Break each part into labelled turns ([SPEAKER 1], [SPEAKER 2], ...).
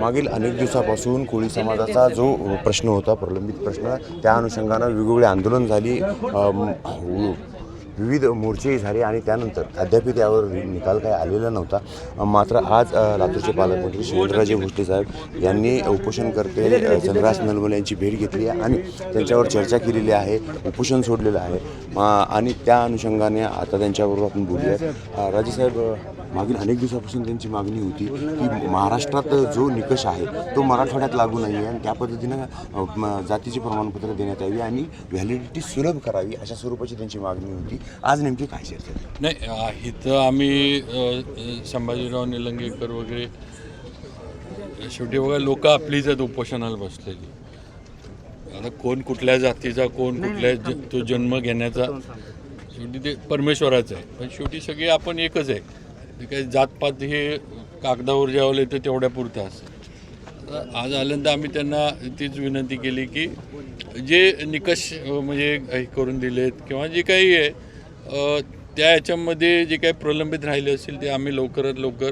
[SPEAKER 1] मागील अनेक दिवसापासून कोळी समाजाचा जो प्रश्न होता प्रलंबित प्रश्न त्या अनुषंगानं वेगवेगळी आंदोलन झाली. विविध मोर्चेही झाले आणि त्यानंतर अद्याप त्यावर निकाल काही आलेला नव्हता. मात्र आज लातूरचे पालकमंत्री शिवेंद्रराजे भोसले साहेब यांनी उपोषणकर्ते अ, चंद्रराज नलवल यांची भेट घेतली आहे आणि त्यांच्यावर चर्चा केलेली आहे उपोषण सोडलेलं आहे. आणि त्या अनुषंगाने आता त्यांच्याबरोबर आपण बोलूया. अ, राजेसाहेब मागील अनेक दिवसापासून त्यांची मागणी होती की महाराष्ट्रात जो निकष आहे तो मराठवाड्यात लागू नाही आहे आणि त्या पद्धतीनं जातीची जातीचे प्रमाणपत्र देण्यात यावी आणि व्हॅलिडिटी सुलभ करावी अशा स्वरूपाची त्यांची मागणी होती. आज नेमकी काय चर्चा?
[SPEAKER 2] नाही इथं आम्ही संभाजीराव निलंगेकर वगैरे शेवटी बघा लोक आपलीच आहेत उपोषणाला बसलेली. आता कोण कुठल्या जातीचा कोण कुठल्या तो जन्म घेण्याचा शेवटी ते परमेश्वराचं आहे. पण शेवटी सगळे आपण एकच आहे. ते काही जातपात हे कागदावर जेवलं तर तेवढ्या पुरतं असतं. आज आल्यानंतर आम्ही त्यांना तीच विनंती केली की जे निकष म्हणजे हे करून दिलेत किंवा जे काही आहे त्या याच्यामध्ये जे काही प्रलंबित राहिले असतील ते आम्ही लवकरात लवकर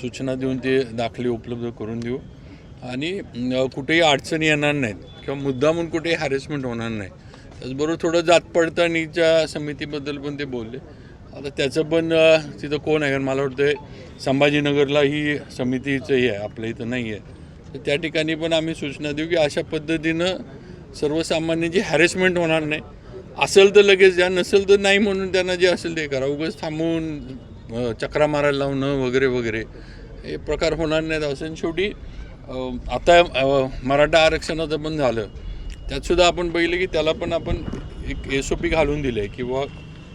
[SPEAKER 2] सूचना देऊन ते दाखले उपलब्ध करून देऊ. आणि कुठेही अडचणी येणार नाहीत किंवा मुद्दामून कुठेही हॅरेसमेंट होणार नाही. त्याचबरोबर थोडं जात पडताळणीच्या समितीबद्दल पण ते बोलले. आता त्याचं पण तिथं कोण आहे? कारण मला वाटतं संभाजीनगरला ही समितीचं हे आहे. आपल्या इथं नाही आहे. तर त्या ठिकाणी पण आम्ही सूचना देऊ की अशा पद्धतीनं सर्वसामान्य जे हॅरेसमेंट होणार नाही असेल तर लगेच द्या नसेल तर नाही म्हणून त्यांना जे असेल ते करा. उगाच थांबवून चक्रा मारायला लावणं वगैरे वगैरे हे प्रकार होणार नाहीत असं. आणि शेवटी आता मराठा आरक्षणाचं पण झालं. त्यातसुद्धा आपण बघितलं की त्याला पण आपण एक एस ओ पी घालून दिलं आहे किंवा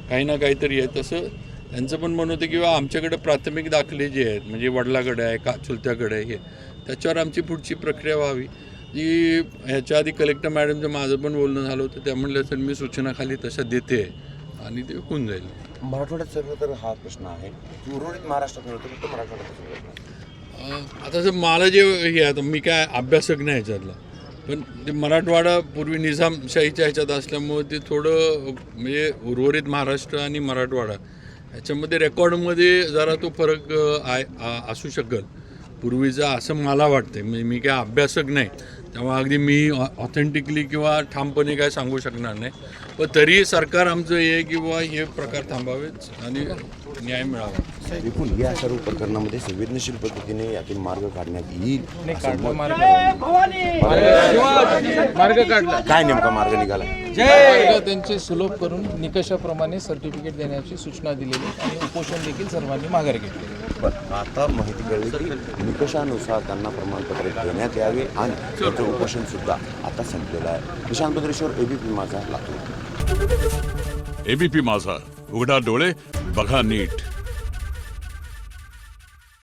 [SPEAKER 2] काही ना काहीतरी आहे. तसं त्यांचं पण म्हणणं होतं किंवा आमच्याकडे प्राथमिक दाखले जे आहेत म्हणजे वडिलाकडे आहे का चुलत्याकडे आहे हे त्याच्यावर आमची पुढची प्रक्रिया व्हावी. जी ह्याच्या आधी कलेक्टर मॅडमचं माझं पण बोलणं झालं होतं. त्या म्हणल्या सर मी सूचना खाली तशा देते. आणि ते होऊन जाईल.
[SPEAKER 1] मराठवाड्यात सर्व तर हा प्रश्न आहे. उर्वरित महाराष्ट्रात फक्त मराठवाड्यात
[SPEAKER 2] आता जर मला जे हे आता मी काय अभ्यासक नाही ह्याच्यातला पण ते मराठवाडा पूर्वी निजामशाहीच्या ह्याच्यात असल्यामुळे ते थोडं म्हणजे उर्वरित महाराष्ट्र आणि मराठवाडा ह्याच्यामध्ये रेकॉर्डमध्ये जरा तो फरक आहे असू शकेल. पूर्वीचा असं मला वाटतं म्हणजे मी काय अभ्यासक नाही. तेव्हा अगदी मी ऑथेंटिकली किंवा ठामपणे काय सांगू शकणार नाही. पण तरी सरकार आमचं हे किंवा हे प्रकार थांबावेत आणि न्याय मिळावा.
[SPEAKER 1] एकूण या सर्व प्रकरणामध्ये संवेदनशील पद्धतीने यातून मार्ग काढण्यात येईल. असं मत-
[SPEAKER 3] मार्ग काढला.
[SPEAKER 1] काय नेमका मार्ग निघाला?
[SPEAKER 3] मार्ग त्यांचे सुलभ करून निकषाप्रमाणे सर्टिफिकेट देण्याची सूचना दिलेली आणि उपोषण देखील सर्वांनी माघार घेतले.
[SPEAKER 1] पण आता माहिती कळली की निकषानुसार त्यांना प्रमाणपत्र देण्यात यावे आणि त्याचं उपोषण सुद्धा आता संपलेलं आहे. निशांत बद्रेश्वर एबीपी माझा लातूर.
[SPEAKER 4] एबीपी माझा उघडा डोळे बघा नीट.